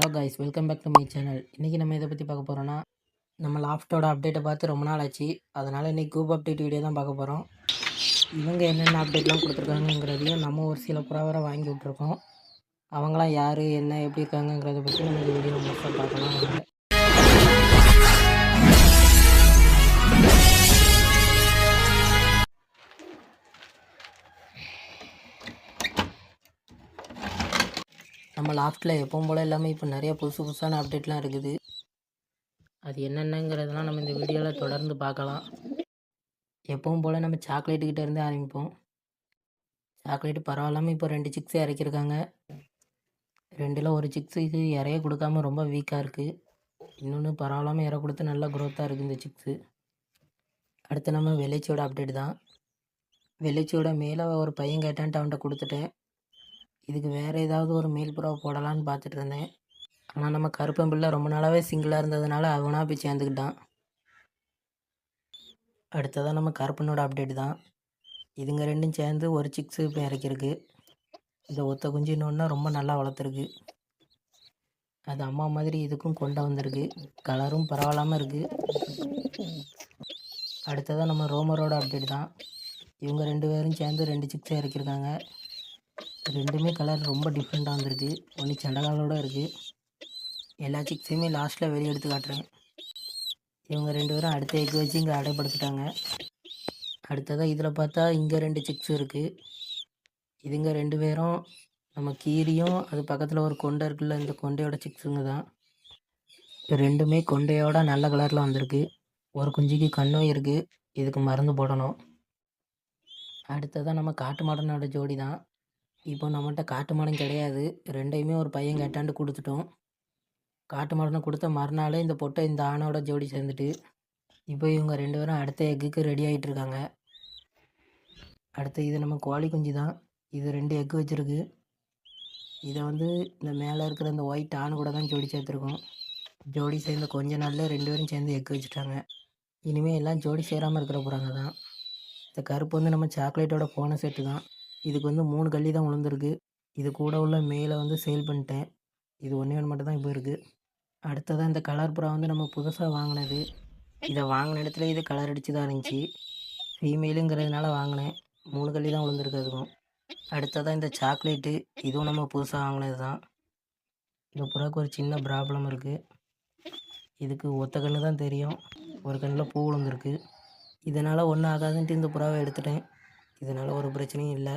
Hello guys welcome back to my channel இன்றைக்கி நம்ம இதை பற்றி பார்க்க போகிறோன்னா நம்ம லாஃப்டோட அப்டேட்டை பார்த்து ரொம்ப நாள் ஆச்சு. அதனால் இன்றைக்கி குரூப் அப்டேட் வீடியோ தான் பார்க்க போகிறோம் இவங்க என்னென்ன அப்டேட்லாம் கொடுத்துருக்காங்கங்கிறதையும் நம்ம ஒரு சில புறாவரை வாங்கி விட்ருக்கோம் அவங்களாம் யார் என்ன எப்படி இருக்காங்கங்கிறத பற்றி நம்ம இந்த வீடியோ முழுசாக நம்ம லாஃப்ட்டில் எப்பவும் போல் எல்லாமே இப்போ நிறைய புதுசு புதுசான அப்டேட்லாம் இருக்குது. அது என்னென்னங்கிறதெல்லாம் நம்ம இந்த வீடியோவில் தொடர்ந்து பார்க்கலாம். எப்பவும் போல் நம்ம சாக்லேட்டுக்கிட்ட இருந்து ஆரம்பிப்போம். சாக்லேட்டு பரவாயில்லாமல் இப்போ ரெண்டு சிக்ஸ் இறக்கியிருக்காங்க ரெண்டில் ஒரு சிக்ஸ் இது இறைய கொடுக்காம ரொம்ப வீக்காக இருக்குது இன்னொன்று பரவாயில்லாமல் இற கொடுத்து நல்லா க்ரோத்தாக இருக்குது இந்த சிக்ஸு அடுத்து நம்ம வெள்ளைச்சியோட அப்டேட் தான். வெள்ளைச்சியோட மேலே ஒரு பையன் கேட்டான்ட்டு அவன்கிட்ட கொடுத்துட்டேன். இதுக்கு வேறு ஏதாவது ஒரு மேல் புறா போடலான்னு பார்த்துட்டு இருந்தேன். ஆனால் நம்ம கருப்பன் பிள்ளை ரொம்ப நாளாகவே சிங்கிளாக இருந்ததுனால அவனாக போய் சேர்ந்துக்கிட்டான். அடுத்ததாக நம்ம கருப்பனோட அப்டேட் தான். இதுங்க ரெண்டும் சேர்ந்து ஒரு சிக்ஸு இப்போ இறக்கிருக்கு இந்த ஒத்த குஞ்சு இன்னொன்னா ரொம்ப நல்லா வளர்த்துருக்கு. அது அம்மா மாதிரி இதுக்கும் கொண்டு வந்திருக்கு. கலரும் பரவாயில்லாமல் இருக்குது அடுத்ததாக நம்ம ரோமரோட அப்டேட் தான். இவங்க ரெண்டு பேரும் சேர்ந்து ரெண்டு சிக்ஸை இறக்கியிருக்காங்க. ரெண்டுமே கலர் ரொம்ப டிஃப்ரெண்ட்டாக வந்திருக்கு. ஒன்று சண்டகாலோட இருக்குது எல்லா சிக்ஸையுமே லாஸ்ட்டில் வெளியே எடுத்து காட்டுறேன். இவங்க ரெண்டு பேரும் அடுத்த எக் வச்சு இங்கே அடைப்படுத்திட்டாங்க அடுத்ததாக இதில் பார்த்தா இங்கே ரெண்டு சிக்ஸ் இருக்குது இதுங்க ரெண்டு பேரும் நம்ம கீரியும் அது பக்கத்தில் ஒரு கொண்டை இருக்குல்ல இந்த கொண்டையோட சிக்ஸுங்க தான். ரெண்டுமே கொண்டையோட நல்ல கலரில் வந்திருக்கு. ஒரு குஞ்சுக்கு கண்ணும் இருக்குது இதுக்கு மருந்து போடணும். அடுத்ததாக நம்ம காட்டு மாடனோட ஜோடி தான். இப்போ நம்மகிட்ட காட்டு மாடம் கிடையாது. ரெண்டையுமே ஒரு பையன் கேட்டாண்டு கொடுத்துட்டோம். காட்டு மாடனை கொடுத்த மறுநாள் இந்த பொட்டை இந்த ஆணோட ஜோடி சேர்ந்துட்டு இப்போ இவங்க ரெண்டு பேரும் அடுத்த எக்குக்கு ரெடி ஆகிட்டு இருக்காங்க அடுத்து இது நம்ம கோழி குஞ்சு தான். இது ரெண்டு எக்கு வச்சுருக்கு. இதை வந்து இந்த மேலே இருக்கிற இந்த ஒயிட் ஆண் கூட தான் ஜோடி சேர்த்துருக்கோம். ஜோடி சேர்ந்த கொஞ்ச நாளில் ரெண்டு பேரும் சேர்ந்து எக்கு வச்சுட்டாங்க. இனிமேல் எல்லாம் ஜோடி சேராமல் இருக்கிற போகிறாங்க தான். இந்த கருப்பு வந்து நம்ம சாக்லேட்டோட போன செட்டு தான். இதுக்கு வந்து மூணு கள்ளி தான் விழுந்திருக்கு இது கூட உள்ள மேலே வந்து சேல் பண்ணிட்டேன். இது ஒன்றே ஒன்று மட்டும் தான் இப்போ இருக்குது அடுத்ததாக இந்த கலர் புறா வந்து நம்ம புதுசாக வாங்கினது. இதை வாங்கின இடத்துல இது கலர் அடித்து தான் இருந்துச்சு. ஃபீமேலுங்கிறதுனால வாங்கினேன். மூணு கள்ளி தான் விழுந்திருக்கு அதுக்கும். அடுத்ததாக இந்த சாக்லேட்டு இதுவும் நம்ம புதுசாக வாங்கினது தான். இந்த புறாக்கு ஒரு சின்ன ப்ராப்ளம் இருக்குது இதுக்கு ஒத்த கண்ணு தான் தெரியும். ஒரு கண்ணில் பூ விழுந்திருக்கு இதனால் ஒன்றும் ஆகாதுன்ட்டு இந்த புறாவை எடுத்துட்டேன். இதனால் ஒரு பிரச்சனையும் இல்லை.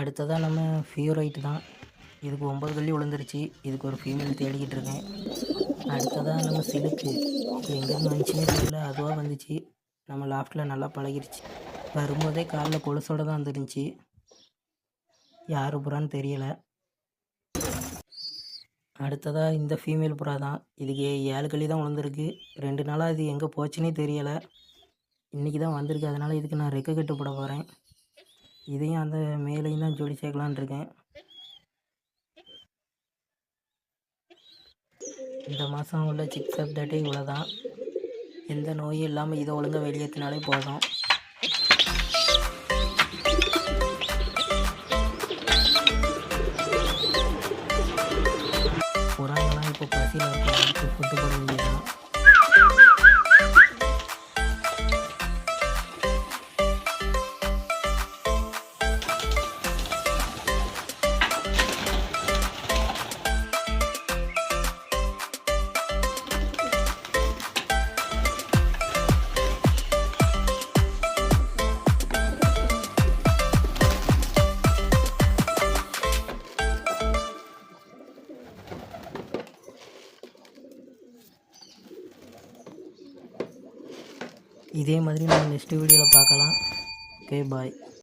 அடுத்ததாக நம்ம ஃபியூரைட்டு தான். இதுக்கு ஒம்பது கல்லி விழுந்துருச்சு. இதுக்கு ஒரு ஃபீமேல் தேடிக்கிட்டு இருக்கேன். அடுத்ததாக நம்ம சிலுக்கு. எங்கேருந்து வந்துச்சுன்னே தெரியல. அதுவாக வந்துச்சு. நம்ம லாஃப்ட்டில் நல்லா பழகிருச்சு. வரும்போதே காலில் கொலுசோட தான் வந்துருந்துச்சு. யார் புறான்னு தெரியலை. அடுத்ததாக இந்த ஃபீமேல் புறா தான். இதுக்கு ஏழு கல்லி தான் விழுந்திருக்கு. ரெண்டு நாளாக இது எங்கே போச்சுன்னே தெரியலை. இன்றைக்கி தான் வந்திருக்கு. அதனால் இதுக்கு நான் ரெக்க கட்டு போட போகிறேன் இதையும் அந்த மேலையும் தான் ஜோடி சேர்க்கலான் இருக்கேன். இந்த மாதம் உள்ள சிக்ஸ் அப்டேட்டே இவ்வளோ தான் எந்த நோயும் இல்லாமல் இதை ஒழுங்காக வெளியேற்றினாலே போதும். இதே மாதிரி நம்ம நெக்ஸ்ட் வீடியோவில் பார்க்கலாம். Okay bye